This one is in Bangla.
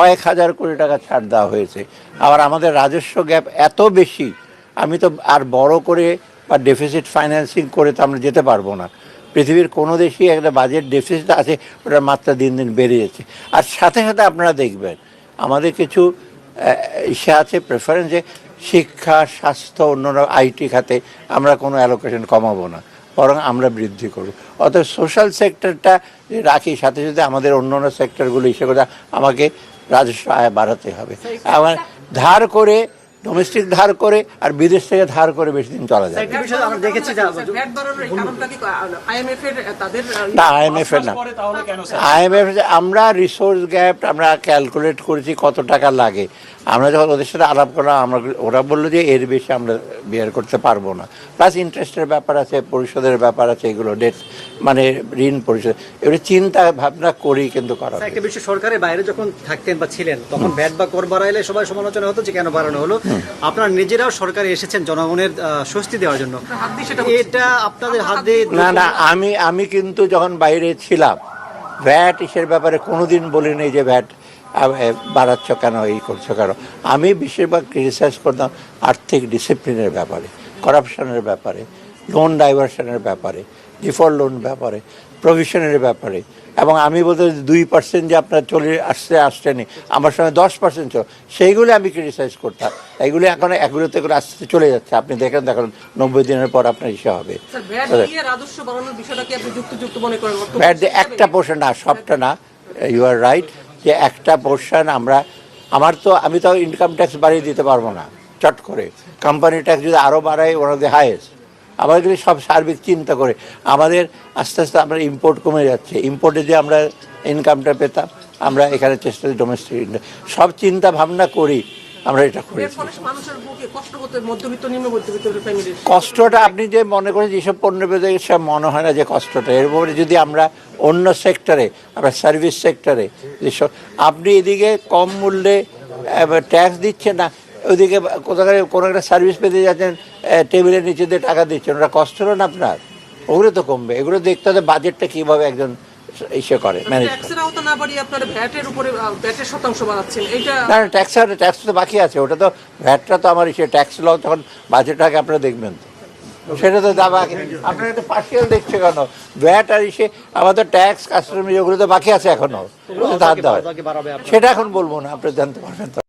কয়েক হাজার কোটি টাকা ছাড় দেওয়া হয়েছে। আবার আমাদের রাজস্ব গ্যাপ এত বেশি, আমি তো আর বড় করে বা ডেফিসিট ফাইন্যান্সিং করে তো আমরা যেতে পারব না। পৃথিবীর কোনো দেশেই একটা বাজেট ডেফিসিট আছে, ওটার মাত্রা দিন দিন বেড়ে যাচ্ছে। আর সাথে সাথে আপনারা দেখবেন, আমাদের কিছু ইসে আছে প্রেফারেন্স যে শিক্ষা, স্বাস্থ্য, অন্যান্য আইটি খাতে আমরা কোনো অ্যালোকেশন কমাবো না, বরং আমরা বৃদ্ধি করব। অতএব সোশ্যাল সেক্টরটা রাখি, সাথে সাথে আমাদের অন্য অন্য সেক্টরগুলো হিসেবে আমাকে রাজস্ব আয় বাড়াতে হবে। আবার ধার করে ডোমেস্টিক ধার করে আর বিদেশ থেকে ধার করে বেশি দিন চলা যায়। না আইএমএফ এর না। পরে তাহলে আইএমএফ আমরা রিসোর্স গ্যাপ আমরা ক্যালকুলেট করেছি কত টাকা লাগে। আমরা যখন ওদের সাথে আলাপ করলাম আমরা ওরা বলল যে এর বেশি আমরা বিয়ার করতে পারব না। প্লাস ইন্টারেস্টের ব্যাপার আছে পরিশোধের ব্যাপার আছে এগুলো ডেট মানে ঋণ পরিশোধ। এবারে চিন্তা ভাবনা করি কিন্তু করা একটা বিষয় সরকারের বাইরে যখন থাকতেন বা ছিলেন তখন ব্যাট বা কর বাড়াইলে সবাই সমালোচনা হতো যে কেন বাড়ানো হলো। আপনারা নিজেরাও সরকারে এসেছেন জনগণের স্বস্তি দেওয়ার জন্য। এটা আপনাদের হাত দিয়ে না না আমি আমি কিন্তু যখন বাইরে ছিলাম ভ্যাট ইসের ব্যাপারে কোনোদিন বলিনি যে ভ্যাট বাড়াচ্ছ কেন এই করছ কেন আমি বেশিরভাগ ক্রিটিসাইজ করতাম আর্থিক ডিসিপ্লিনের ব্যাপারে করাপশনের ব্যাপারে লোন ডাইভার্সনের ব্যাপারে ডিফল্ট লোন ব্যাপারে প্রভিশনের ব্যাপারে। এবং আমি বলতে দুই পার্সেন্ট যে আপনার চলে আসছে আসছেনি আমার সঙ্গে দশ পার্সেন্ট ছিল সেইগুলো আমি ক্রিটিসাইজ করতাম এইগুলো এখন এগুলোতে করে আস্তে আস্তে চলে যাচ্ছে। আপনি দেখেন দেখেন নব্বই দিনের পর আপনার ইসে হবে। দিয়ে একটা পোর্শন না সবটা না। ইউ আর রাইট যে একটা পোর্শন আমরা আমার তো আমি তো ইনকাম ট্যাক্স বাড়িয়ে দিতে পারব না চট করে। কোম্পানি ট্যাক্স যদি আরও বাড়ায় ওয়ান অফ দ্য হাইয়েস্ট আমাদের সব সার্বিক চিন্তা করে আমাদের আস্তে আস্তে আমরা ইম্পোর্ট কমে যাচ্ছে। ইম্পোর্টে যে আমরা ইনকামটা পেতাম আমরা এখানে চেষ্টা করি ডোমেস্টিক সব চিন্তা ভাবনা করি আমরা এটা করেছি। কষ্টটা আপনি যে মনে করেন যেসব পণ্য পেতে সব মনে হয় না যে কষ্টটা। এর উপরে যদি আমরা অন্য সেক্টরে আমরা সার্ভিস সেক্টরে যেসব আপনি এদিকে কম মূল্যে ট্যাক্স দিচ্ছেন না ওইদিকে কোথাও কোনো একটা সার্ভিস পেতে যাচ্ছেন টেবিলের নিচে দিয়ে টাকা দিচ্ছেন ওটা কষ্ট হলো না আপনার? ওগুলো তো কমবে। এগুলো দেখতে হবে বাজেটটা কীভাবে একজন ইসে করে ম্যানেজ না বাড়িয়ে আপনারা ভ্যাটের উপরে ভ্যাটের শতাংশ বাড়াচ্ছেন এইটা না ট্যাক্স ট্যাক্স তো বাকি আছে ওটা তো ভ্যাটটা তো আমার ইসে ট্যাক্স ল তখন বাজেট আগে আপনারা দেখবেন তো। সেটা তো দাবা আপনারা তো পার্সিয়াল দেখছে কেন? ভ্যাট আর ইসে আমাদের ট্যাক্স কাস্টমার ওগুলো তো বাকি আছে এখনও। ধার দেওয়া। সেটা এখন বলব না আপনি জানতে পারবেন তো।